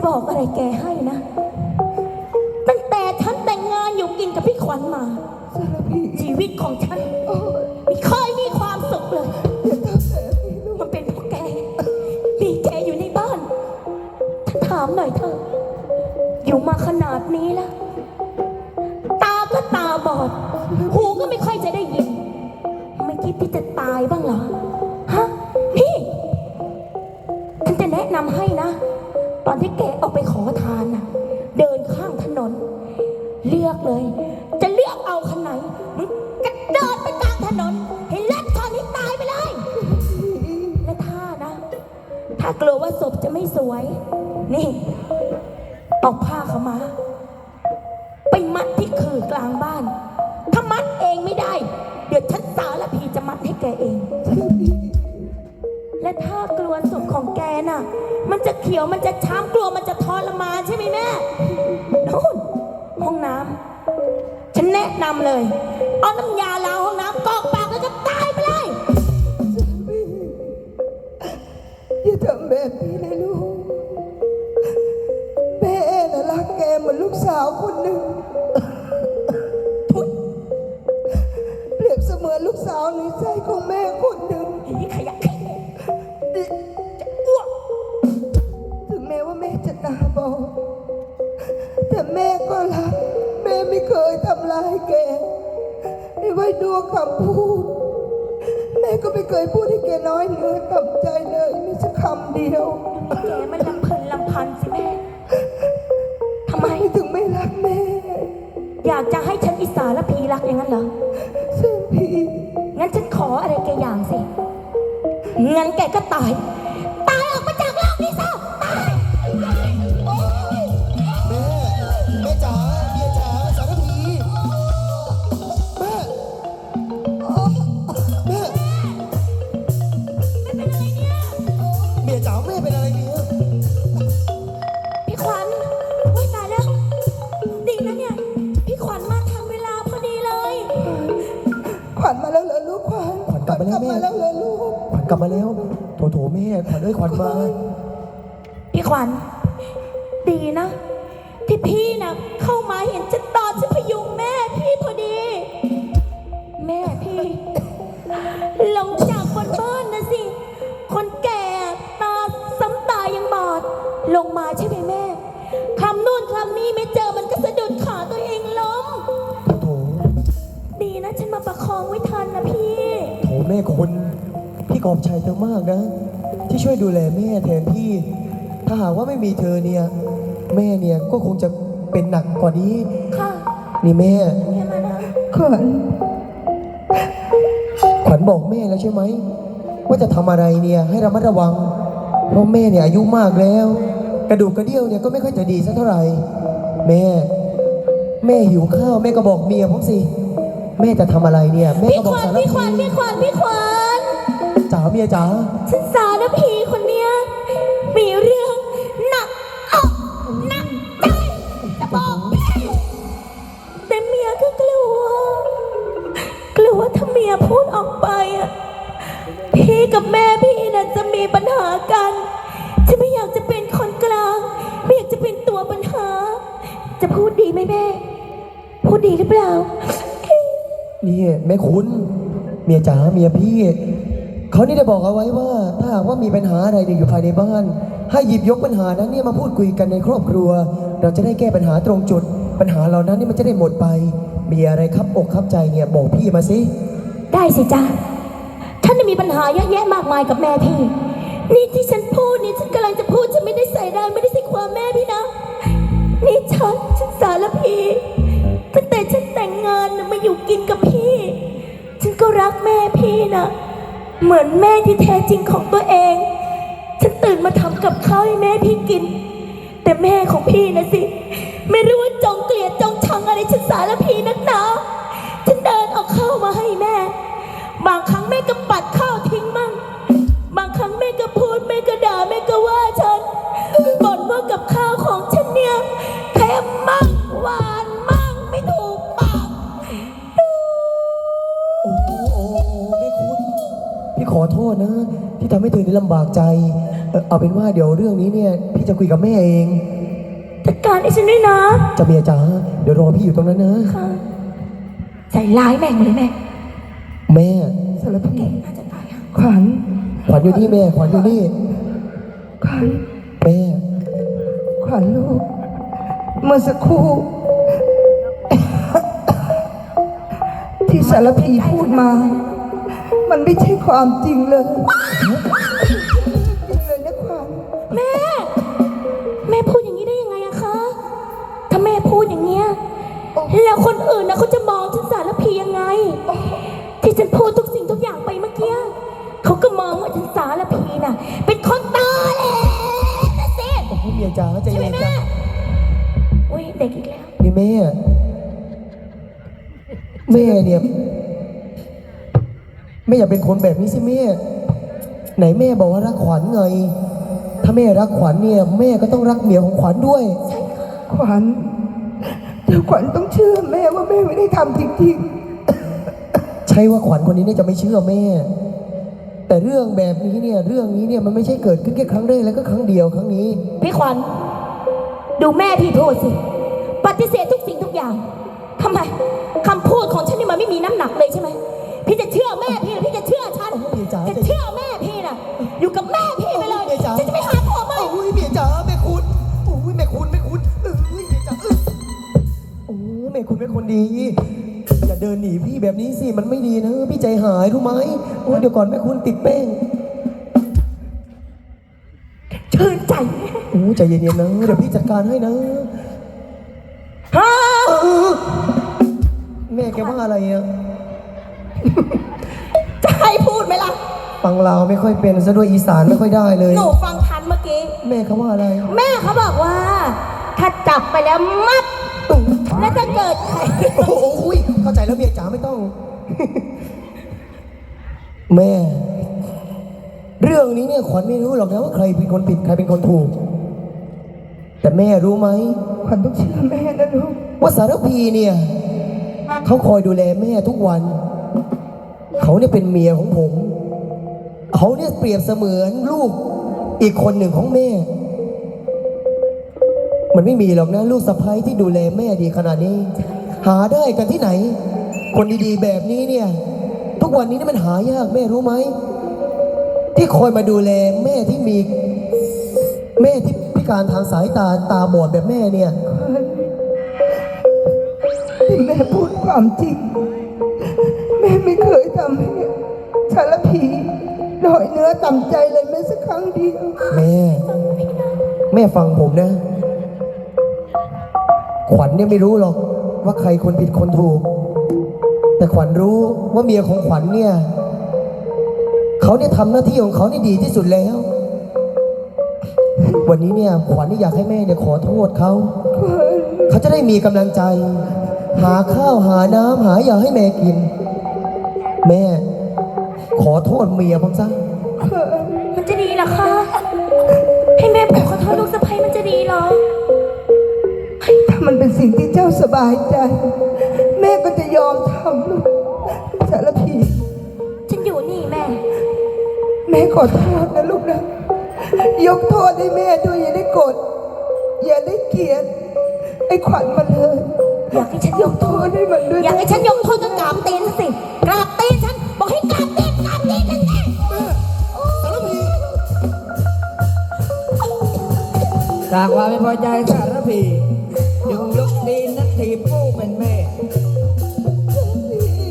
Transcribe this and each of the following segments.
จะบอกอะไรแกให้นะ ตั้งแต่ฉันแต่งงานอยู่กินกับพี่ขวัญมา สารพีชีวิตของฉันโอ้ยไม่เคยมีความสุขเลย อย่าทำแบบนี้ลูกมันเป็นเพราะแก มีแกอยู่ในบ้าน ถ้าถามหน่อยเถอะ อยู่มาขนาดนี้แล้ว ตาก็ตาบอด หูก็ไม่ค่อยจะได้ยิน ไม่คิดที่จะตายบ้างเหรอ ฮะ พี่ ฉันจะแนะนำให้นะ ตอนที่แกออกไปขอทานน่ะ เดินข้างถนน เลือกเลย จะเลือกเอาคันไหนกระโดดไปกลางถนนให้เล็ดทอนให้ตายไปเลย และถ้านะ ถ้ากลัวว่าศพจะไม่สวย นี่เอาผ้าเขามา ไปมัดที่คือกลางบ้าน ถ้ามัดเองไม่ได้ เดี๋ยวฉันสารพีจะมัดให้แกเอง และถ้ากลัวศพของแกน่ะมันจะ ขียวมันจะช้ำกลัวมันจะทรมานใช่ไหมแม่นู่นห้องน้ำฉันแนะนำเลย เอาน้ำยาล้างห้องน้ำกรอกปากแล้วก็ตายไปเลยอย่าทำแบบนี้เลยลูกแม่น่ะรักแกเหมือนลูกสาวคนหนึ่งทุยเปรียบเสมือนลูกสาวในใจของแม่คนาบอดแต่แม่ก็รัก แม่ไม่เคยทำร้ายแกไม่ไว้ดูคำพูด แม่ก็ไม่เคยพูดให้แกน้อยเนื้อต่ำใจเลยไม่สักคำเดียว แกมันลำเพลินลำพันสิแม่ทำไมไม่ถึงไม่รักแม่ อยากจะให้ฉันอิสาและพีรักอย่างนั้นเหรอเส้นพี่งั้นฉันขออะไรแกอย่างสิ งั้นแกก็ตาย มากนะ ที่ช่วยดูแลแม่แทนพี่ ถ้าหากว่าไม่มีเธอเนี่ย แม่เนี่ยก็คงจะเป็นหนักกว่านี้ ค่ะนี่แม่แม่มานะขวัญขวัญบอกแม่แล้วใช่ไหม ว่าจะทำอะไรเนี่ยให้ระมัดระวัง เพราะแม่เนี่ยอายุมากแล้ว กระดูกกระเดี่ยวเนี่ยก็ไม่ค่อยจะดีสักเท่าไหร่ แม่ แม่หิวข้าวแม่ก็บอกเมียผมสิ แม่จะทำอะไรเนี่ย แม่พี่ก็บขอกวัญสารพี่ขวัญพีพี่ขวัญพี่ขวัญจ๋า เมียจ๋าฉันสารพีคนเนี้ยมีเรื่องหนักอกหนักใจจะบอกพี่แต่เมียก็กลัว กลัวถ้าเมียพูดออกไปอะพี่กับแม่พี่น่ะจะมีปัญหากันฉันไม่อยากจะเป็นคนกลาง ไม่อยากจะเป็นตัวปัญหา จะพูดดีไหมแม่ พูดดีหรือเปล่า นี่แม่คุณเมียจ๋าเมียพี่ เขานี่ได้บอกเอาไว้ว่าถ้าหากว่ามีปัญหาอะไรอยู่ภายในบ้าน ให้หยิบยกปัญหานั้นเนี่ยมาพูดคุยกันในครอบครัว เราจะได้แก้ปัญหาตรงจุด ปัญหาเหล่านั้นนี่มันจะได้หมดไป มีอะไรครับอกครับใจเนี่ยบอกพี่มาสิได้สิจ๊ะฉันน่ะมีปัญหาเยอะแยะมากมายกับแม่พี่ นี่ที่ฉันพูดนี่ฉันกำลังจะพูดฉันไม่ได้ใส่ได้ไม่ได้ใส่ความแม่พี่นะนี่ฉันฉันสารพีตั้งแต่ฉันแต่งงานมาอยู่กินกับพี่ ฉันก็รักแม่พี่นะ เหมือนแม่ที่แท้จริงของตัวเอง ฉันตื่นมาทำกับข้าวให้แม่พี่กิน แต่แม่ของพี่นะสิ ไม่รู้ว่าจงเกลียดจงชังอะไรฉันสารพีนักหนาฉันเดินเอาข้าวมาให้แม่ บางครั้งแม่ก็ปัดข้าวทิ้งมั่ง บางครั้งแม่ก็พูดแม่ำให้เธอได้ลำบากใจเอ่อเอาเป็นว่าเดี๋ยวเรื่องนี้เนี่ย พี่จะคุยกับแม่เอง จัดการให้ฉันด้วยนะจะเมียจ๋าเดี๋ยวรอพี่อยู่ตรงนั้นนะ ค่ะใจร้ายแม่งเลยแม่แม่ สารพีน่าจะตายอะขวัญขวัญอยู่นี่แม่ขวัญอยู่นี่ขวัญแม่ขวัญลูก เมื่อสักครู่ ที่สารพีพูดมา มันไม่ใช่ความจริงเลย แล้วคนอื่นนะเขาจะมองฉันสารพียังไง ที่ฉันพูดทุกสิ่งทุกอย่างไปเมื่อกี้เขาก็มองว่าฉันสารพีน่ะ เป็นคนตาแหละนะสิโอ้โหเมียจ๋าใจใช่ไหมเย็นแม่จ้ะอุ้ยเด็กอีกแล้ว นี่แม่ แม่เนี่ยแม่อย่าเป็นคนแบบนี้สิแม่ ไหนแม่บอกว่ารักขวัญไง ถ้าแม่รักขวัญเนี่ย แม่ก็ต้องรักเมียของขวัญด้วย ขวัญ แต่ขวัญต้องเชื่อแม่ว่าแม่ไม่ได้ทำจริงใช่ว่าขวัญคนนี้เนี่ยจะไม่เชื่อแม่ แต่เรื่องแบบนี้เนี่ยเรื่องนี้เนี่ยมันไม่ใช่เกิดขึ้นแค่ครั้งแรกแล้วก็ครั้งเดียวครั้งนี้ พี่ขวัญดูแม่พี่พูดสิ ปฏิเสธทุกสิ่งทุกอย่างทำไมคำพูดของฉันนี่มันไม่มีน้ำหนักเลยใช่ไหมพี่จะเชื่อแม่พี่หรือพี่จะเชื่อฉันโอ้โหพี่จ๋า จะเชื่อแม่พี่น่ะอยู่กับแม่ โอ้ยแม่คุณเป็นคนดี อย่าเดินหนีพี่แบบนี้สิ มันไม่ดีนะ พี่ใจหายรู้ไหมโอ้ยเดี๋ยวก่อนแม่คุณติดแป้งชื่นใจโอ้ยใจเย็นๆนะ เดี๋ยวพี่จัดการให้นะฮ่าเออแม่แกว่าอะไรอะจะให้พูดไหมล่ะ ฟังลาวไม่ค่อยเป็นซะด้วยอีสานไม่ค่อยได้เลย หนูฟังทันเมื่อกี้ แม่เขาว่าอะไร แม่เขาบอกว่า ถ้าจับไปแล้วมัด แล้วถ้าเกิดใครโอ้โหอุ๊ยเข้าใจแล้วเมียจ๋าไม่ต้อง แม่ เรื่องนี้เนี่ยขวัญไม่รู้หรอกนะว่าใครเป็นคนผิดใครเป็นคนถูก แต่แม่รู้ไหมๆขวัญต้องเชื่อแม่นะลูกว่าสารพีเนี่ยเขาคอยดูแลแม่ทุกวัน เขาเนี่ยเป็นเมียของผม เขาเนี่ยเปรียบเสมือนลูกอีกคนหนึ่งของแม่ มันไม่มีหรอกนะลูกสะใภ้ที่ดูแลแม่ดีขนาดนี้ หาได้กันที่ไหน คนดีๆแบบนี้เนี่ย ทุกวันนี้นี่มันหายากแม่รู้ไหม ที่คอยมาดูแลแม่ที่มี แม่ที่พิการทางสายตาตาบอดแบบแม่เนี่ยที่แม่พูดความจริง แม่ไม่เคยทำให้สารพีน้อยเนื้อต่ำใจเลยแม้สักครั้งเดียว แม่ แม่ฟังผมนะ ขวัญเนี่ยไม่รู้หรอกว่าใครคนผิดคนถูก แต่ขวัญรู้ว่าเมียของขวัญเนี่ยเขาเนี่ยทำหน้าที่ของเขานี่ดีที่สุดแล้ว วันนี้เนี่ยขวัญนี่อยากให้แม่เนี่ยขอโทษเขาเขาจะได้มีกำลังใจ หาข้าวหาน้ำหายาให้แม่กิน แม่ ขอโทษเมียผมซะมันจะดีเหรอคะ ให้แม่บอกขอโทษลูกสะใภ้มันจะดีเหรอ เป็นสิ่งที่เจ้าสบายใจ แม่ก็จะยอมทำลูกสารพี ฉันอยู่นี่แม่ แม่ขอโทษนะลูกนะ ยกโทษให้แม่ด้วยอย่าได้โกรธอย่าได้เกลียดไอ้ขวัญมันเลยอยากให้ฉันยกโทโทษษให้มันด้วยอยากให้ฉันยกโทษก็กราบตีนสิกราบตีนฉันบอกให้กราบตีนกราบตีนนั่นแหละจากความไม่พอใจสารพี จึงยกตีนนักทีบผู้เป็นแม่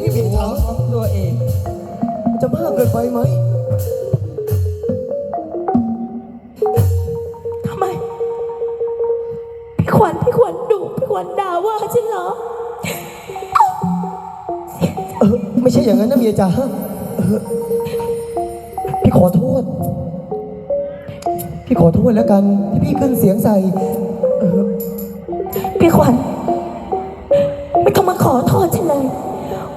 นี่ผิดหัวเขาของตัวเอง จะมากเกินไปไหมทำไม พี่ขวัญพี่ขวัญดุพี่ขวัญด่าว่าฉันเหรอ เออไม่ใช่อย่างนั้นนะเมียจ๋าเออพี่ขอโทษ พี่ขอโทษแล้วกันที่พี่ขึ้นเสียงใส่ เออ พี่ขวัญไม่ต้องมาขอโทษฉันเลย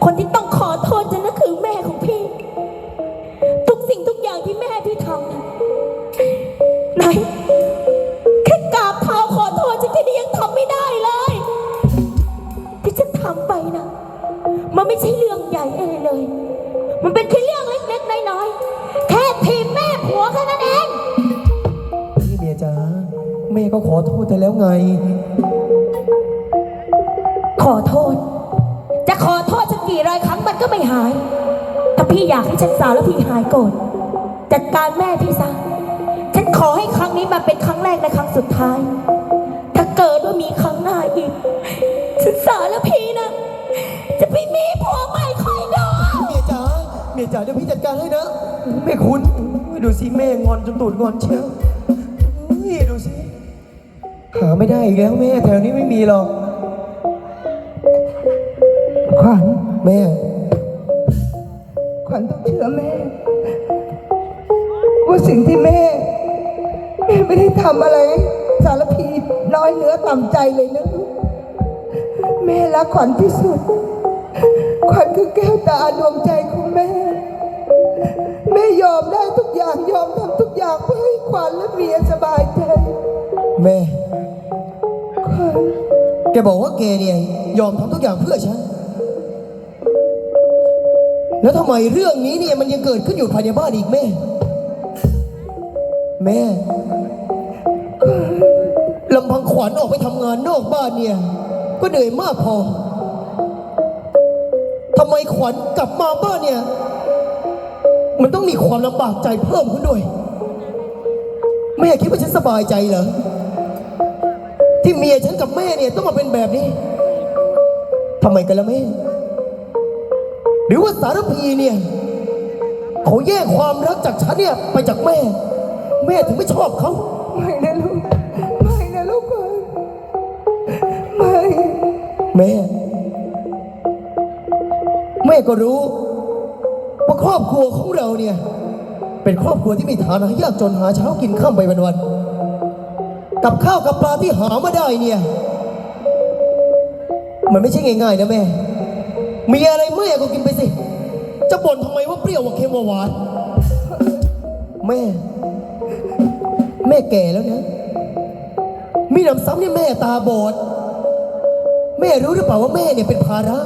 คนที่ต้องขอโทษฉันนั่นคือแม่ของพี่ ทุกสิ่งทุกอย่างที่แม่พี่ทำนะไหนแค่กราบเท้าขอโทษฉันแค่นี้ยังทำไม่ได้เลย ที่ฉันทำไปนะ มันไม่ใช่เรื่องใหญ่อะไรเลย มันเป็นแค่เรื่องเล็กๆน้อยๆแค่ทีมแม่ผัวแค่นั้นเองแม่ก็ขอโทษเธอแล้วไง ขอโทษ จะขอโทษสักกี่ร้อยครั้งมันก็ไม่หายถ้าพี่อยากให้ฉันสาวแล้วพี่หายโกรธจัดการแม่พี่ซะ ฉันขอให้ครั้งนี้มาเป็นครั้งแรกและครั้งสุดท้าย ถ้าเกิดว่ามีครั้งหน้าอีก ฉันสาวแล้วพี่นะ จะไปมีผัวใหม่คอยดูเมียจ๋าเมียจ๋าเดี๋ยวพี่จัดการให้นะแม่คุณดูสิแม่งอนจนตูดงอนเชียวเฮ้ยดูสิหาไม่ได้อีกแล้วแม่แถวนี้ไม่มีหรอก แม่ ขวัญต้องเชื่อแม่ ว่าสิ่งที่แม่ แม่ไม่ได้ทำอะไร สารพีน้อยเนื้อต่ำใจเลยนะลูกแม่รักขวัญที่สุด ขวัญคือแก้วตาดวงใจของแม่ แม่ยอมได้ทุกอย่างยอมทำทุกอย่างเพื่อให้ขวัญและเมียสบายใจ แม่ ขวัญ แกบอกว่าแกเนี่ย ยอมทำทุกอย่างเพื่อฉัน แล้วทำไมเรื่องนี้เนี่ยมันยังเกิดขึ้นอยู่ภายในบ้านอีกแม่ แม่ลำพังขวัญออกไปทำงานนอกบ้านเนี่ย ก็เหนื่อยมากพอทำไมขวัญกลับมาบ้านเนี่ย มันต้องมีความลำบากใจเพิ่มขึ้นด้วย แม่คิดว่าฉันสบายใจเหรอที่เมียฉันกับแม่เนี่ยต้องมาเป็นแบบนี้ทำไมกันล่ะแม่ หรือว่าสารพีเนี่ยเขาแยกความรักจากฉันเนี่ยไปจากแม่ แม่ถึงไม่ชอบเขา ไม่นะลูก ไม่นะลูกขวัญไม่ แม่ แม่ก็รู้ว่าครอบครัวของเราเนี่ย เป็นครอบครัวที่มีฐานะยากจนหาเช้ากินข้ามไปวันๆกับข้าวกับปลาที่หามาได้เนี่ย มันไม่ใช่ง่ายๆนะแม่ มีอะไรแม่ก็กินไปสิ จะบ่นทำไมว่าเปรี้ยวว่าเค็มว่าหวาน แม่ แม่แก่แล้วนะ มีหนำซ้ำนี่แม่ตาบอด แม่รู้หรือเปล่าว่าแม่เนี่ยเป็นภาระ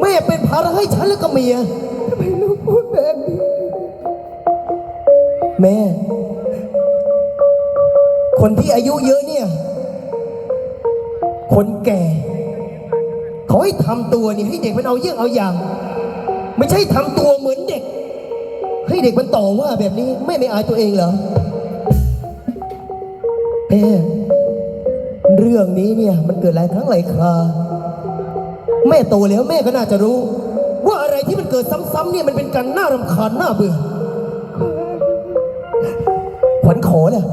แม่เป็นภาระให้ฉันและก็เมีย ทำไมลูกพูดแบบนี้ แม่ คนที่อายุเยอะเนี่ย คนแก่เขาให้ทำตัวนี่ให้เด็กมันเอาเยี่ยงเอาอย่าง ไม่ใช่ทำตัวเหมือนเด็ก ให้เด็กมันต่อว่าแบบนี้แม่ไม่อายตัวเองเหรอแม่เรื่องนี้เนี่ยมันเกิดหลายครั้งหลายคราแม่โตแล้วแม่ก็น่าจะรู้ ว่าอะไรที่มันเกิดซ้ำๆเนี่ยมันเป็นการน่ารำคาญน่าเบื่อขวัญขอน่ะ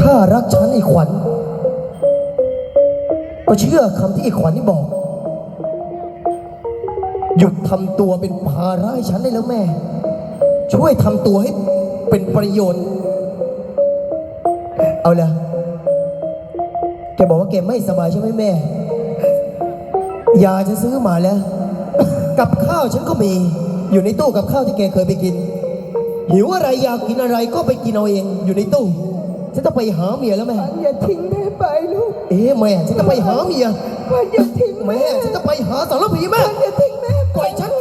ถ้ารักฉันไอ้ขวัญ ก็เชื่อคำที่ไอ้ขวัญนี่บอก หยุดทำตัวเป็นภาระให้ฉันได้แล้วแม่ ช่วยทำตัวให้เป็นประโยชน์ เอาละแกบอกว่าแกไม่สบายใช่ไหมแม่ ยาฉันซื้อมาแล้ว กับข้าวฉันก็มี อยู่ในตู้กับข้าวที่แกเคยไปกิน หิวอะไรอยากกินอะไรก็ไปกินเอาเองอยู่ในตู้ ฉันจะไปหาเมียแล้วแม่ขวัญอย่าทิ้งแม่ไปลูกเอ๊ะแม่ฉันจะไปหาเมียขวัญอย่าทิ้งแม่ฉันจะไปหาสารพีขแม่วัญอย่าทิ้งแม่ปล่อยฉัน